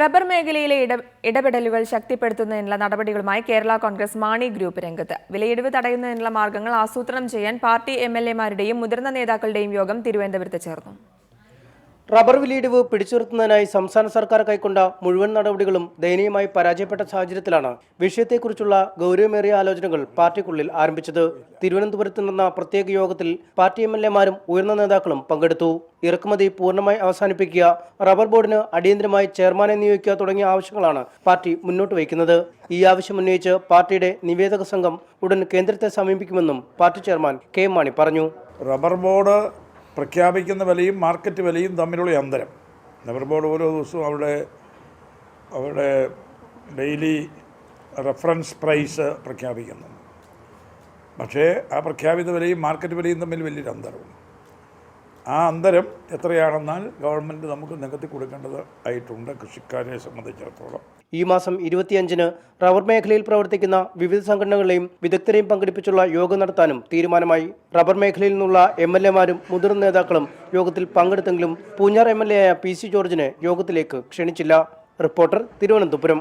Rubber മേഖലയിലെ ഇട ഇടപെടലുകൾ ശക്തിപ്പെടുത്തുന്നതിനുള്ള നടപടികളുമായി കേരള കോൺഗ്രസ് മാണി ഗ്രൂപ്പ് രംഗത്ത്. വിലയിടിവ് തടയുന്നതിനുള്ള മാർഗങ്ങൾ ആസൂത്രണം ചെയ്യാൻ പാർട്ടി എം മുതിർന്ന നേതാക്കളുടെയും യോഗം തിരുവനന്തപുരത്ത് ചേർന്നു. റബ്ബർ വിലയിടിവ് പിടിച്ചുനിർത്തുന്നതിനായി സംസ്ഥാന സർക്കാർ കൈക്കൊണ്ട മുഴുവൻ നടപടികളും ദയനീയമായി പരാജയപ്പെട്ട സാഹചര്യത്തിലാണ് വിഷയത്തെക്കുറിച്ചുള്ള ഗൗരവമേറിയ ആലോചനകൾ പാർട്ടിക്കുള്ളിൽ ആരംഭിച്ചത്. തിരുവനന്തപുരത്ത് നടന്ന പ്രത്യേക യോഗത്തിൽ പാർട്ടി എം എൽ എമാരും ഉയർന്ന നേതാക്കളും പങ്കെടുത്തു. ഇറക്കുമതി പൂർണമായി അവസാനിപ്പിക്കുക റബ്ബർ ബോർഡിന് അടിയന്തരമായി ചെയർമാനെ നിയോഗിക്കുക തുടങ്ങിയ ആവശ്യങ്ങളാണ് പാർട്ടി മുന്നോട്ട് വയ്ക്കുന്നത്. ഈ ആവശ്യം ഉന്നയിച്ച് പാർട്ടിയുടെ നിവേദക സംഘം ഉടൻ കേന്ദ്രത്തെ സമീപിക്കുമെന്നും പാർട്ടി ചെയർമാൻ കെ മാണി പറഞ്ഞു. റബ്ബർ ബോർഡ് പ്രഖ്യാപിക്കുന്ന വിലയും മാർക്കറ്റ് വിലയും തമ്മിലുള്ള അന്തരം. ലെബർ ബോർഡ് ഓരോ ദിവസവും അവിടെ അവരുടെ ഡെയിലി റെഫറൻസ് പ്രൈസ് പ്രഖ്യാപിക്കുന്നു. പക്ഷേ ആ പ്രഖ്യാപിത വിലയും മാർക്കറ്റ് വിലയും തമ്മിൽ വലിയൊരു അന്തരമുണ്ട് ആ അന്തരം എത്രയാണെന്നാൽ ഗവൺമെന്റ് നമുക്ക് നികത്തി കൊടുക്കേണ്ടത് ആയിട്ടുണ്ട് കൃഷിക്കാരെ സംബന്ധിച്ചിടത്തോളം. ഈ മാസം ഇരുപത്തിയഞ്ചിന് റബ്ബർ മേഖലയിൽ പ്രവർത്തിക്കുന്ന വിവിധ സംഘടനകളെയും വിദഗ്ധരെയും പങ്കെടുപ്പിച്ചുള്ള യോഗം നടത്താനും തീരുമാനമായി. റബ്ബർ മേഖലയിൽ നിന്നുള്ള എം എൽ എമാരും മുതിർന്ന നേതാക്കളും യോഗത്തിൽ പങ്കെടുത്തെങ്കിലും പൂഞ്ഞാർ എം എൽ എ ആയ പി സി ജോർജിനെ യോഗത്തിലേക്ക് ക്ഷണിച്ചില്ല. റിപ്പോർട്ടർ തിരുവനന്തപുരം.